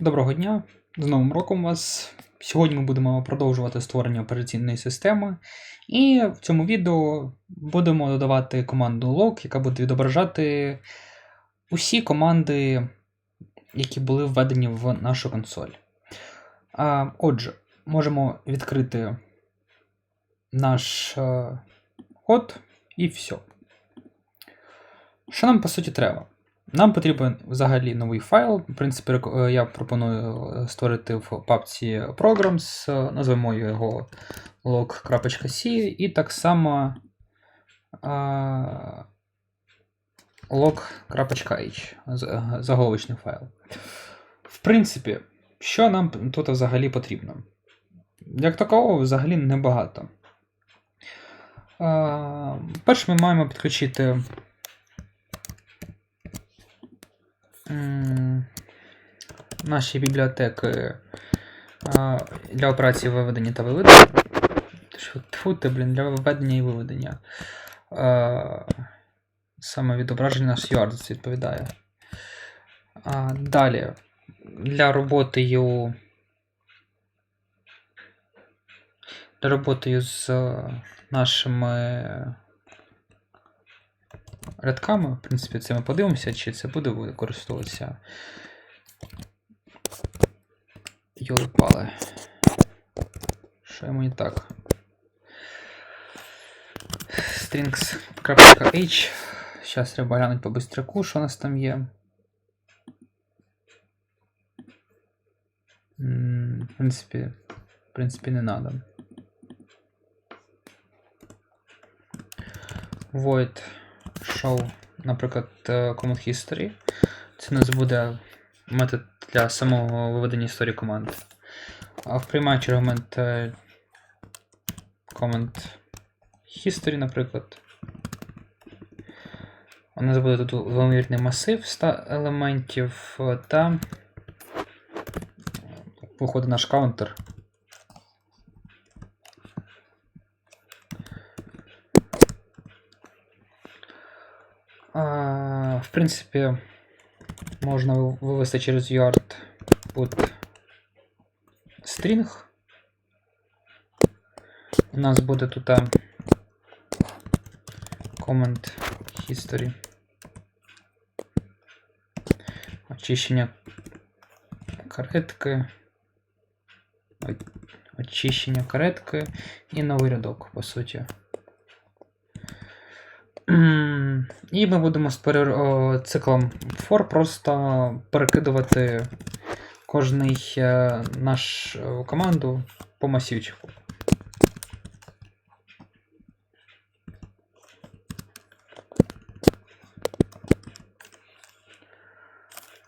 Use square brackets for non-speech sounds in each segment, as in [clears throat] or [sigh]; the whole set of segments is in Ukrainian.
Доброго дня! З Новим роком вас! Сьогодні ми будемо продовжувати створення операційної системи. І в цьому відео будемо додавати команду log, яка буде відображати усі команди, які були введені в нашу консоль. Отже, можемо відкрити наш е, код і все. Що нам по суті треба? Нам потрібен взагалі новий файл. В принципі, е, я пропоную е, створити в папці Programs, е, назвемо його log.c, і так само log.h, заголовочний файл. В принципі, що нам тут взагалі потрібно? Як такового, взагалі небагато. Перше ми маємо підключити м, наші бібліотеки для операції виведення та виведення. Тьфу блін, для виведення і виведення. Саме відображення наш UART відповідає. Далі. Для роботою. Для роботою з нашими рядками, в принципі, це ми подивимося, чи це буде використовуватися. Йолипали. Що йому не так? strings.h. Зараз треба глянути по бистряку, що у нас там є. В принципі, в принципі, не надо. Void show, наприклад, е, command history. Це у нас буде метод для самого виведення історії команд. А в приймаючий аргумент е, command history, наприклад. У нас буде тут двомірний масив ста елементів е, та виходить наш каунтер. А, в принципі, можна вивести через UART put string. У нас буде тут comment history. Очищення каретки. Очищення каретки і новий рядок, по суті. І ми будемо з перер... циклом for просто перекидувати кожний е, наш е, команду по масивчику.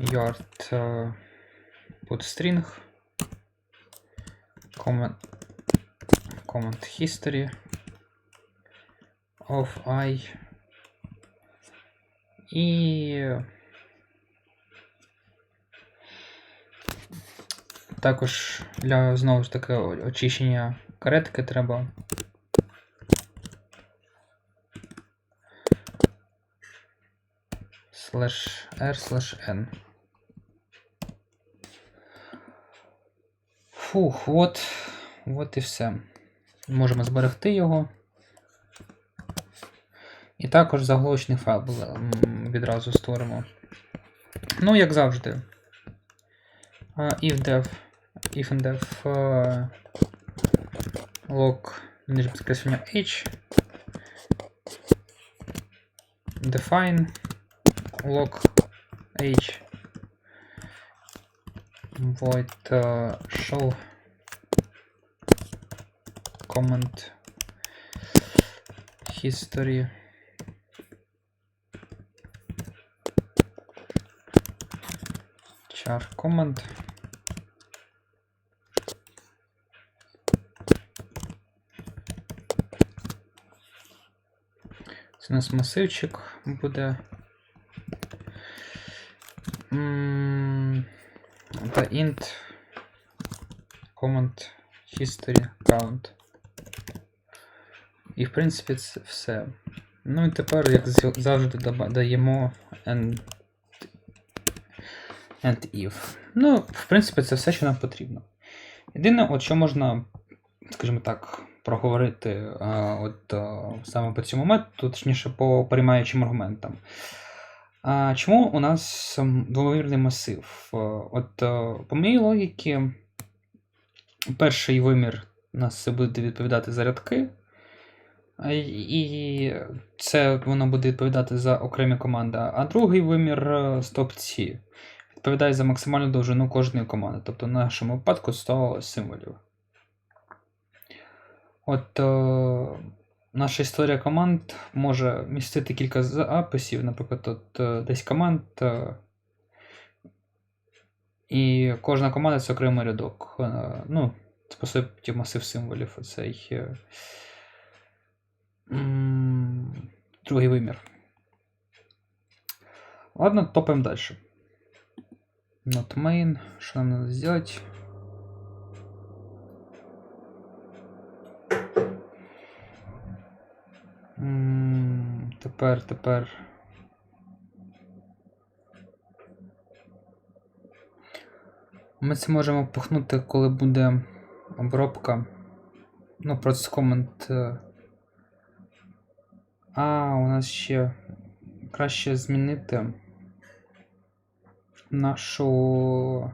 Yard е, put string comment, comment history of i і також для знову ж таки очищення каретки треба. Slash R slash N. Фух, от, от і все. Можемо зберегти його. І також заголовочний файл відразу створимо. Ну, як завжди. If if е, log h. Define log h. Void е, show comment. History char command Це у нас масивчик буде. Та int command history count. І в принципі це все. Ну і тепер, як завжди, даємо and if. Ну, в принципі, це все, що нам потрібно. Єдине, от що можна, скажімо так, проговорити а, от, а, саме по цьому методу, точніше по переймаючим аргументам. А, чому у нас м, двомірний масив? От, а, по моїй логіці, перший вимір у нас це буде відповідати за рядки. І це воно буде відповідати за окремі команди. А другий вимір е, стопці відповідає за максимальну довжину кожної команди. Тобто в нашому випадку 100 символів. От е, наша історія команд може містити кілька записів, наприклад, от, е, десь команд. Е, і кожна команда це окремий рядок. Ну, суті масив символів. Оцей другий вимір. Ладно, топаем дальше. Not main. Что нам надо сделать? Тепер, тепер. Ми це можемо пихнути, коли буде обробка. Ну, процес комент. е, А, у нас ще краще змінити нашу,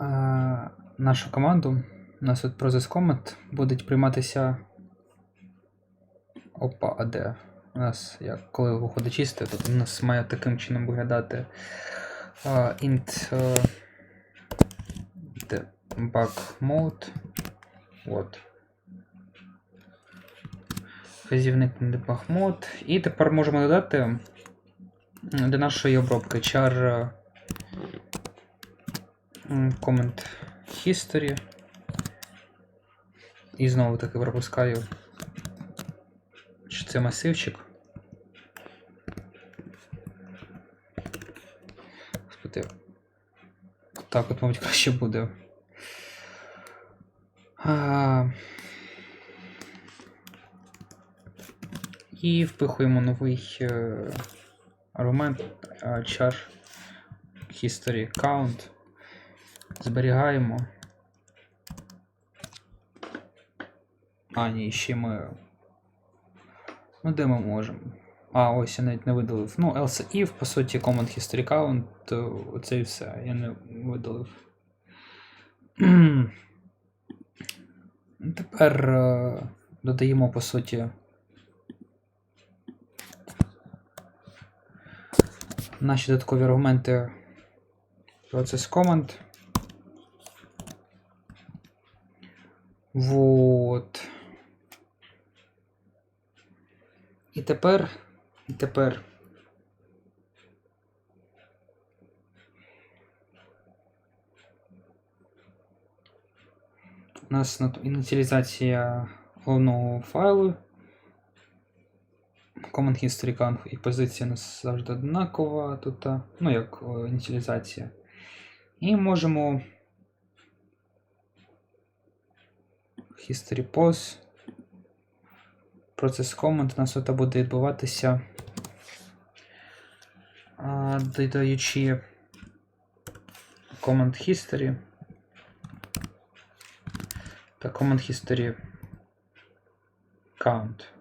е, нашу команду. У нас тут Process Comment будуть прийматися. Опа, а де? У нас, як коли виходить чисте, то у нас має таким чином виглядати е, int е, debug mode. От. Вказівник на debug mode. І тепер можемо додати до нашої обробки char е, comment history. І знову таки пропускаю, що це масивчик. Господи. Так от, мабуть, краще буде. А... І впихуємо новий е, аргумент е, char history count. Зберігаємо. А, ні, ще ми. Ну, де ми можемо? А, ось я навіть не видалив. Ну, else if, по суті, command history count, оце і все. Я не видалив. [clears throat] Тепер е, додаємо, по суті. Наші додаткові аргументи процес команд. Вот. І тепер. І тепер. У нас ініціалізація головного файлу. Command History Conf і позиція нас завжди однакова тут, ну як ініціалізація. І можемо History Pos. Процес Command у нас тут буде відбуватися. Додаючи Command History та Command History Count.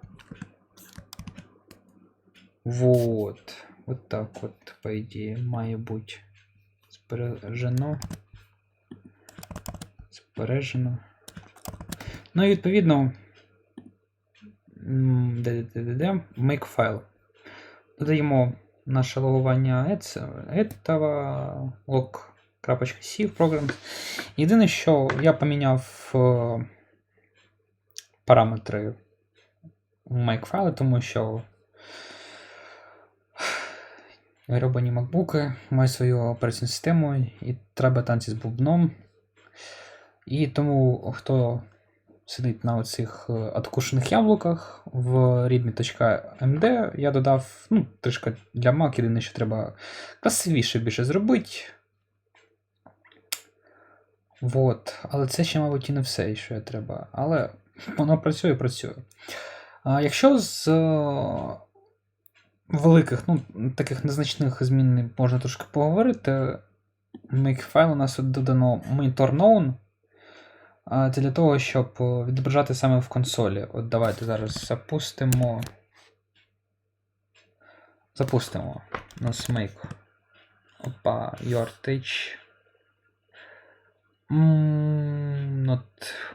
Вот. Вот так вот, по идее, має бути збережено. Збережено. Ну і відповідно. м, де- де- де- де- де, Make file. Додаємо наше логування этого log.c в program. Єдине, що я поміняв е, параметри makefile, тому що гребані макбуки мають свою операційну систему і треба танці з бубном. І тому, хто сидить на оцих е, откушених яблуках в readme.md, я додав ну, трішки для Mac, єдине, що треба красивіше більше зробити. Вот. Але це ще, мабуть, і не все, що я треба. Але воно працює, працює. А якщо з е, великих, ну, таких незначних змін можна трошки поговорити. Makefile у нас тут додано monitor known. Це для того, щоб е, відображати саме в консолі. От давайте зараз запустимо. Запустимо. У нас make. Опа, your teach. Not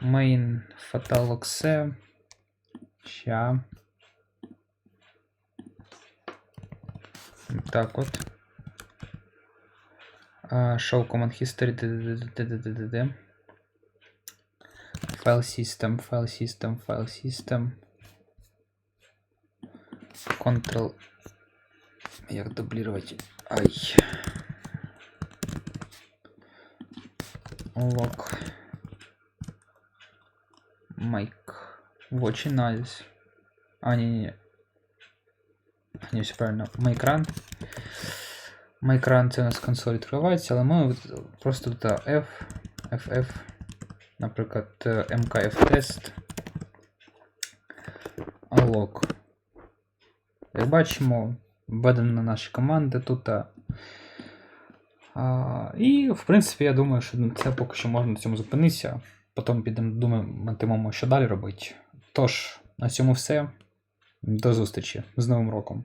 main fatal. Ща. Так от. А, Show command history. File system, file system, file system. Ctrl. Як дублировать? Ай. Лок. Майк. Nice. А, не, Не, все правильно. Майкран. Майкран це у нас консоль відкривається, але ми просто тут F, FF, наприклад, MKF тест. Лок. Як бачимо, введено наші команди тут. А, і, в принципі, я думаю, що це поки що можна на цьому зупинитися. Потім підемо думатимемо, що далі робити. Тож, на цьому все. До зустрічі з Новим роком.